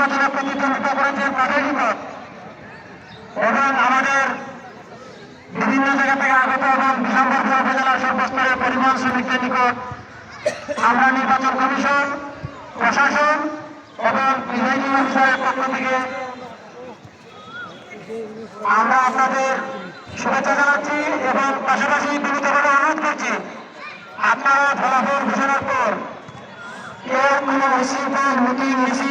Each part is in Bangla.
নির্বাচনে প্রতিদ্বন্দ্বিতা করেছেন তাদের এবং আমাদের বিভিন্ন জায়গা থেকে আগত এবং বিশাম্বরপুর উপজেলার সর্বস্তরের পরিবহন শ্রমিকদের নিকট আমরা নির্বাচন কমিশন, প্রশাসন এবং প্রিজাইডিং অফিসারের পক্ষ থেকে আমরা আপনাদের শুভেচ্ছা জানাচ্ছি এবং পাশাপাশি বিনীতভাবে অনুরোধ করছি, আপনারা ফলাফল ঘোষণার পর কেউ কোনো উশৃঙ্খল মিটিং মিছিল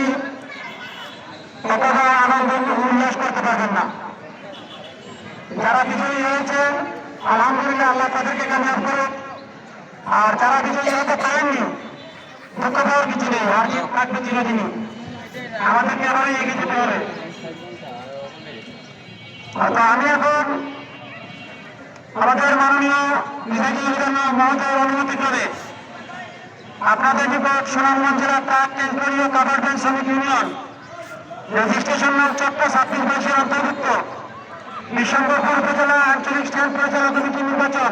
যারা বিজয়ী হয়েছে, আলহামদুলিল্লাহ আল্লাহ তাদেরকে কামিয়াব করুক। আর যারা বিজয়ী হতে পারেননি, দুঃখ পাওয়ার কিছু নেই আর কি থাকবে চিরদিনই। আমাদেরকে আবার এগিয়ে যেতে হবে। তো আমি এখন আমাদের মাননীয় বিধায়ী অভিধানক মহোদয়ের অনুমতি করে আপনাদের নিকট সুনামগঞ্জ জেলা প্রাক কেন্দ্রীয় কাভারডেন শ্রমিক ইউনিয়ন। রেজিস্ট্রেশন নং চোদ্দ, ছাব্বিশ বাইশের অন্তর্ভুক্ত। বিশ্বম্বরপুর উপজেলা আঞ্চলিক স্ট্যান্ড পরিচালনা কমিটি নির্বাচন।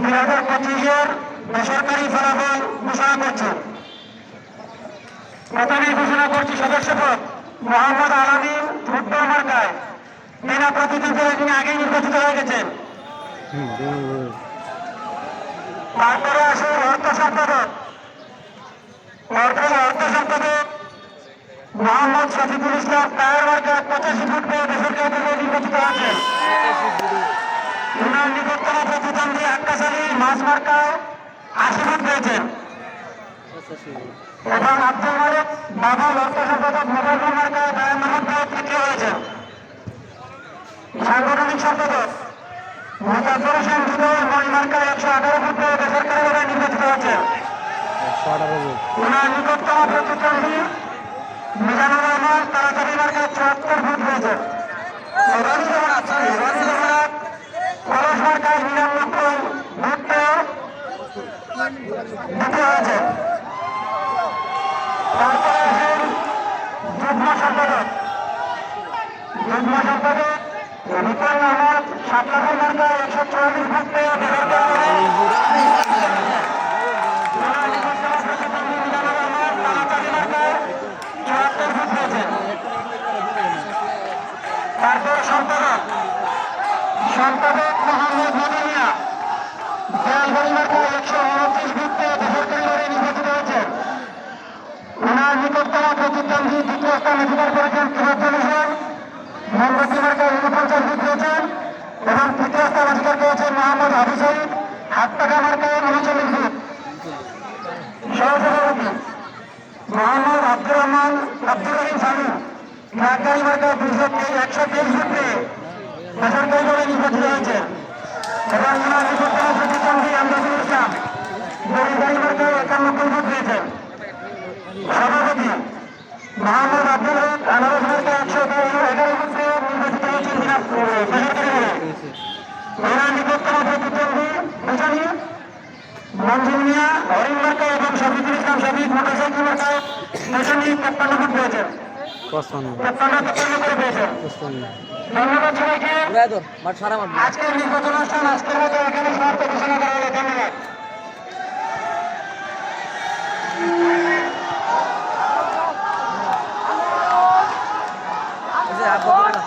দুই হাজার পঁচিশের বেসরকারি ফলাফল ঘোষণা করছে। প্রথমে ঘোষণা করছি সদস্যপদ, মোহাম্মদ আলামিন ভুট্টো মার্কায়। বিনা প্রতিদ্বন্দ্বিতায় তিনি আগেই নির্বাচিত হয়ে গেছেন। তারপরে আসুন অর্থ সম্পাদক। অর্থ অর্থ সম্পাদক মোহাম্মদ শফিকুল ইসলাম টায়ার মার্কায় পঁচাশি ফুট পেয়ে বেসরকারিভাবে নির্বাচিত হয়েছেন। উনার নিকটতম প্রতিদ্বন্দ্বী আক্কাস আলী মাছ মার্কায় আশি ফুট পেয়েছেন। এবং আব্দুল মালিক বাবুল অর্থ সম্পাদক মোবাইল মার্কায় বায়ান্ন ফুট পেয়ে তৃতীয় হয়েছেন। সাংগঠনিক সম্পাদক মুজাফর হোসেন হৃদয় ময় মার্কায় একশো আঠারো ফুট পেয়ে বেসরকারিভাবে নির্বাচিত হয়েছেন। ওনার নিকটতম প্রতিদ্বন্দ্বী মিজানুর রহমান তাড়াতাড়ি মার্কায় চুয়াত্তর রনি জগন্নাথ কলস মার্কায় নিরানব্বই ভোট পেয়ে দ্বিতীয় হয়েছে তারপরে আছেন যুগ্ম সম্পাদক যুগ্ম সম্পাদক রিপন আহমদ সাতলাপুর মার্কায় একশো চুয়াল্লিশ ভোট পেয়ে বেসরকারি তারপর সম্পাদক সম্পাদক মোহাম্মদ মদিনিয়া দেয়ালবাড়ি মার্কায় একশো উনত্রিশ ভোট পেয়ে বেসরকারিভাবে নির্বাচিত হয়েছেন ওনার নিকটতম প্রতিদ্বন্দ্বী দ্বিতীয় স্থান অধিকার করেছেন তিরোজ্জন হোসেন। মোমবাতি মার্কায় উনপঞ্চাশ ভোট পেয়েছেন এবং তৃতীয় স্থান অধিকার করেছেন মোহাম্মদ আবু সাইদ হাত টাকা মার্কায় উনচল্লিশ ভোট। সহসভাপতি মোহাম্মদ আব্দুর রহমান, আব্দুর রহিম সানু ঢাকাই মার্কায় দুশো একশো তেইশ ভোট পেয়ে বেসরকারিভাবে নির্বাচিত হয়েছে। এবং ওনার নিকটতম প্রতিদ্বন্দ্বী আমদাদুল ইসলাম গরিবাড়ি মার্কায় একানব্বই ভোট পেয়েছেন সভাপতি মোহাম্মদ আব্দুল হক আনারস মার্কায় একশো এগারো ভোট পেয়ে নির্বাচিত হয়েছেন ওনার নিকটতম মঞ্জুর মিয়া হরিণ মার্কায় এবং শফিকুল ইসলাম শফিক, মোটরসাইকেল মার্কায় পেছনে তেপ্পান্ন ভোট পেয়েছেন ধন্যবাদ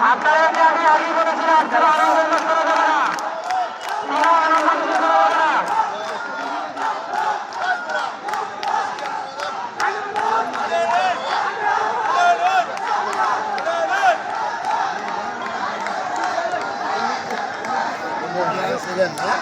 আপনাদেরকে আমি আগে বলেছিলাম ছিলেন না